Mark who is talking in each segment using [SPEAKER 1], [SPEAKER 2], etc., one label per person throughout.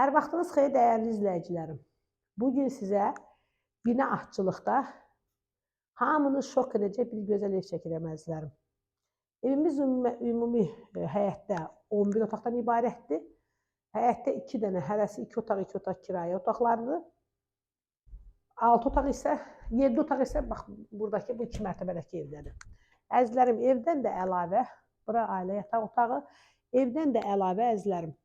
[SPEAKER 1] Hər vaxtınız xeyir dəyərli izləyicilərim. Bu gün sizə bina aşçılıqda hamını şok edəcək bir gözəl ev çəkirəm əzizlərim. Evimiz ümumi, ümumi e, həyətdə 11 otaqdan ibarətdir. Həyətdə 2 dənə, hərəsi 2 otaq, 2 otaq kirayə otaqlardır. 6 otaq isə, 7 otaq isə bax buradakı bu 2 mərtəbədəki evdədir. Əzizlərim, evdən də əlavə, bura ailə yataq otağı, evdən də əlavə əzizlərim,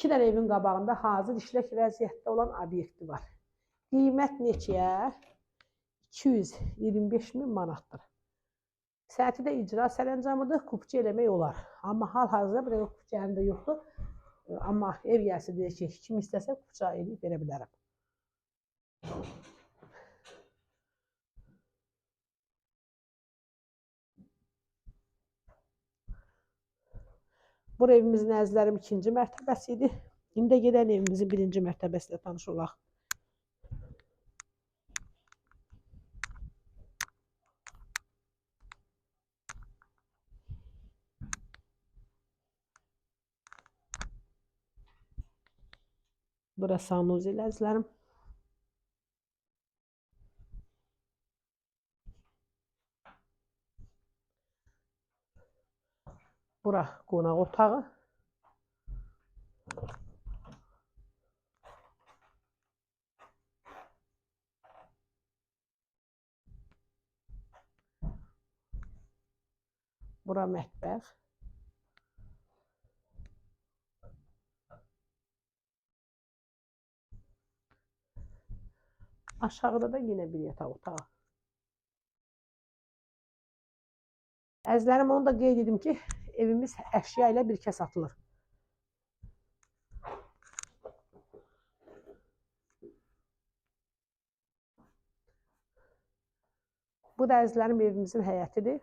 [SPEAKER 1] İki dənə evin qabağında hazır işlək vəziyyətdə olan obyekti var. Qiymət neçəyə? 225 min manatdır. Səhəti də icra sərəncamıdır, kupçu eləmək olar. Amma hal-hazırda burada kupçu əlimdə yoxdur. Amma ev yəsi deyir ki, kim istəsə kupçu eləyib verə bilərəm. Bu evimizin əzizlərim ikinci mərtəbəsi idi. İndi də gedən evimizin birinci mərtəbəsi ilə tanış olaq. Burası sanuzi əzizlərim. Bura qonaq otağı. Bura mətbəx. Aşağıda da yine bir yataq otağı. Əzlərim onu da qeyd edim ki, evimiz əşya ilə birkə satılır. Bu da əzlərim evimizin həyətidir.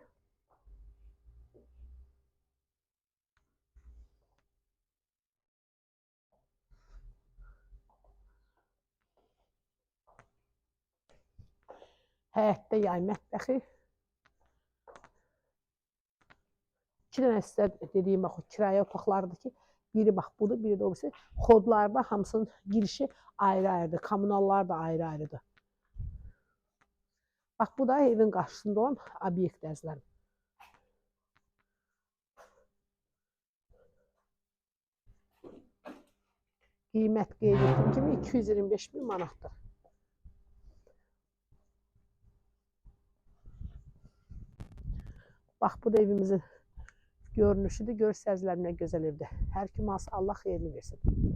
[SPEAKER 1] Həyətdə yay mətbəxi. İki dənə sizə dediyim bax kirayə otaqlarıdır ki, biri bax budur, biri də o birisi. Kodlarda hamısının girişi ayrı-ayrıdır. Kommunallar da ayrı-ayrıdır. Bax bu da evin qarşısında olan obyekt əzlərim. Qiymət qeyd etdiyim kimi 225 min manatdır. Bax bu da evimizin görünüşüdür. Görürsəzlər nə gözəl evdə. Hər kim alsa Allah xeyirli versin.